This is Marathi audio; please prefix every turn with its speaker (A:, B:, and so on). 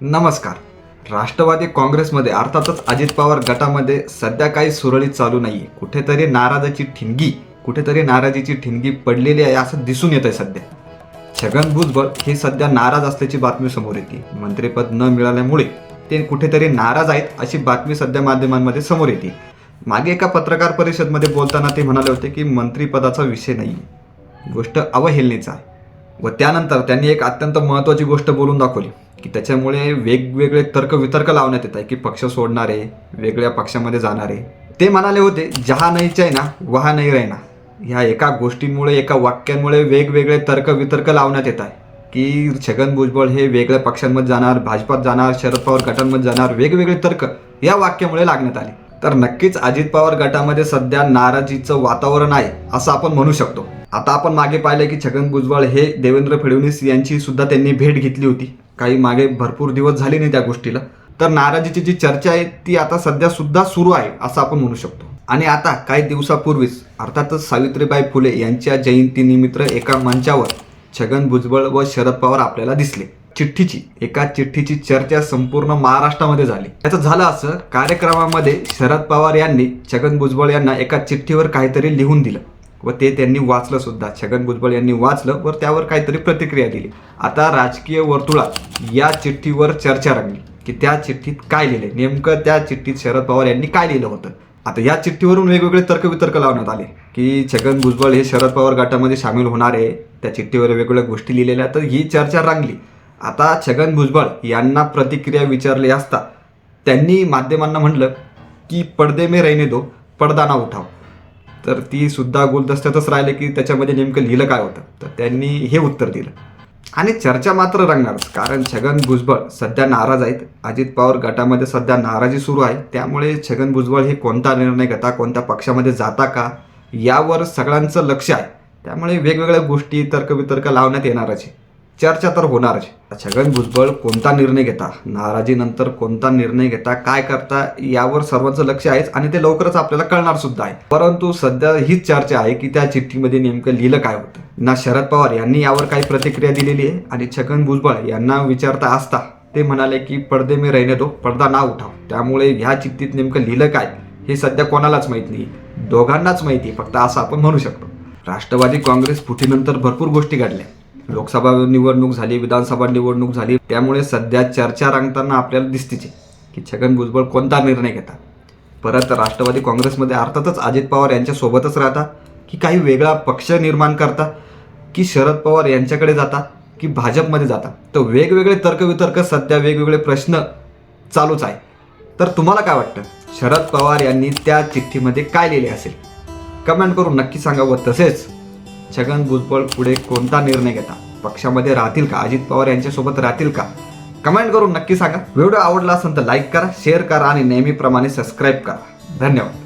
A: नमस्कार. राष्ट्रवादी काँग्रेसमध्ये अर्थातच अजित पवार गटामध्ये सध्या काही सुरळीत चालू नाहीये. कुठेतरी नाराजाची ठिणगी कुठेतरी नाराजीची ठिणगी पडलेली आहे असं दिसून येत आहे सध्या. छगन भुजबळ हे सध्या नाराज असल्याची बातमी समोर येते. मंत्रिपद न मिळाल्यामुळे ते कुठेतरी नाराज आहेत अशी बातमी सध्या माध्यमांमध्ये समोर येते. मागे एका पत्रकार परिषदमध्ये बोलताना ते म्हणाले होते की मंत्रिपदाचा विषय नाही गोष्ट अवहेलनेचा आहे. व त्यानंतर त्यांनी एक अत्यंत महत्त्वाची गोष्ट बोलून दाखवली की त्याच्यामुळे वेगवेगळे तर्क वितर्क लावण्यात येत आहे की पक्ष सोडणारे वेगळ्या पक्षामध्ये जाणारे. ते म्हणाले होते जहा नाही चायना वहा नाही राहिना ह्या एका गोष्टींमुळे एका वाक्यांमुळे वेगवेगळे तर्क वितर्क लावण्यात येत आहे की छगन भुजबळ हे वेगळ्या पक्षांमध्ये जाणार भाजपात जाणार शरद पवार गटांमध्ये जाणार वेगवेगळे तर्क या वाक्यामुळे लागण्यात आले. तर नक्कीच अजित पवार गटामध्ये सध्या नाराजीचं वातावरण आहे असं आपण म्हणू शकतो. आता आपण मागे पाहिलं की छगन भुजबळ हे देवेंद्र फडणवीस यांची सुद्धा त्यांनी भेट घेतली होती. काही मागे भरपूर दिवस झाले नाही त्या गोष्टीला. तर नाराजीची जी चर्चा आहे ती आता सध्या सुद्धा सुरू आहे असं आपण म्हणू शकतो. आणि आता काही दिवसापूर्वीच अर्थातच सावित्रीबाई फुले यांच्या जयंतीनिमित्त एका मंचावर छगन भुजबळ व शरद पवार आपल्याला दिसले. चिठ्ठीची एका चिठ्ठीची चर्चा संपूर्ण महाराष्ट्रामध्ये झाली. त्याचं झालं असं कार्यक्रमामध्ये शरद पवार यांनी छगन भुजबळ यांना एका चिठ्ठीवर काहीतरी लिहून दिलं. व ते त्यांनी वाचलं सुद्धा. छगन भुजबळ यांनी वाचलं व त्यावर काहीतरी प्रतिक्रिया दिली. आता राजकीय वर्तुळात या चिठ्ठीवर चर्चा रंगली. की त्या चिठ्ठीत काय लिहिले? नेमकं त्या चिठ्ठीत शरद पवार यांनी काय लिहिलं होतं? आता या चिठ्ठीवरून वेगवेगळे तर्कवितर्क लावण्यात आले. की छगन भुजबळ हे शरद पवार गटामध्ये सामील होणार आहे. त्या चिठ्ठीवर वेगवेगळ्या गोष्टी लिहिलेल्या तर ही चर्चा रंगली. आता छगन भुजबळ यांना प्रतिक्रिया विचारली असता त्यांनी माध्यमांना म्हटलं की पडदे में रहने दो पडदा ना उठाव तर ती सुद्धा गुलदस्त्यातच राहिले की त्याच्यामध्ये नेमकं लिहिलं काय होतं? तर त्यांनी हे उत्तर दिलं. आणि चर्चा मात्र रंगणारच कारण छगन भुजबळ सध्या नाराज आहेत. अजित पवार गटामध्ये सध्या नाराजी सुरू आहे. त्यामुळे छगन भुजबळ हे कोणता निर्णय घेता कोणत्या पक्षामध्ये जाता का यावर सगळ्यांचं लक्ष आहे. त्यामुळे वेगवेगळ्या गोष्टी तर्कवितर्क लावण्यात येणारच आहे. चर्चा तर होणारच छगन भुजबळ कोणता निर्णय घेता? नाराजीनंतर कोणता निर्णय घेता? काय करता? यावर सर्वांचं लक्ष आहेच आणि ते लवकरच आपल्याला कळणार सुद्धा आहे. परंतु सध्या हीच चर्चा आहे की त्या चिठ्ठीमध्ये नेमकं लिहिलं काय होतं? ना शरद पवार यांनी यावर काही प्रतिक्रिया दिलेली आहे आणि छगन भुजबळ यांना विचारता असता ते म्हणाले की पडदे मी रहने दो पडदा ना उठाव. त्यामुळे ह्या चिठ्ठीत नेमकं लिहिलं काय? हे सध्या कोणालाच माहीत नाही. दोघांनाच माहिती आहे फक्त असं आपण म्हणू शकतो. राष्ट्रवादी काँग्रेस फुटीनंतर भरपूर गोष्टी घडल्या. लोकसभा निवडणूक झाली विधानसभा निवडणूक झाली. त्यामुळे सध्या चर्चा रांगताना आपल्याला दिसतीचे की छगन भुजबळ कोणता निर्णय घेतात. परत राष्ट्रवादी काँग्रेसमध्ये अर्थातच अजित पवार यांच्यासोबतच राहतात राहता की काही वेगळा पक्ष निर्माण करता की शरद पवार यांच्याकडे जाता की भाजपमध्ये जाता तर वेगवेगळे तर्कवितर्क सध्या वेगवेगळे प्रश्न चालूच आहे तर तुम्हाला काय वाटतं? शरद पवार यांनी त्या चिठ्ठीमध्ये काय लिहिले असेल? कमेंट करून नक्की सांगा व तसेच छगन भुजबळ पुढे कोणता निर्णय घेता? पक्षामध्ये राहतील का? अजित पवार यांच्यासोबत राहतील का? कमेंट करून नक्की सांगा. व्हिडिओ आवडला असेल तर लाईक करा शेअर करा आणि नेहमीप्रमाणे सबस्क्राईब करा. धन्यवाद.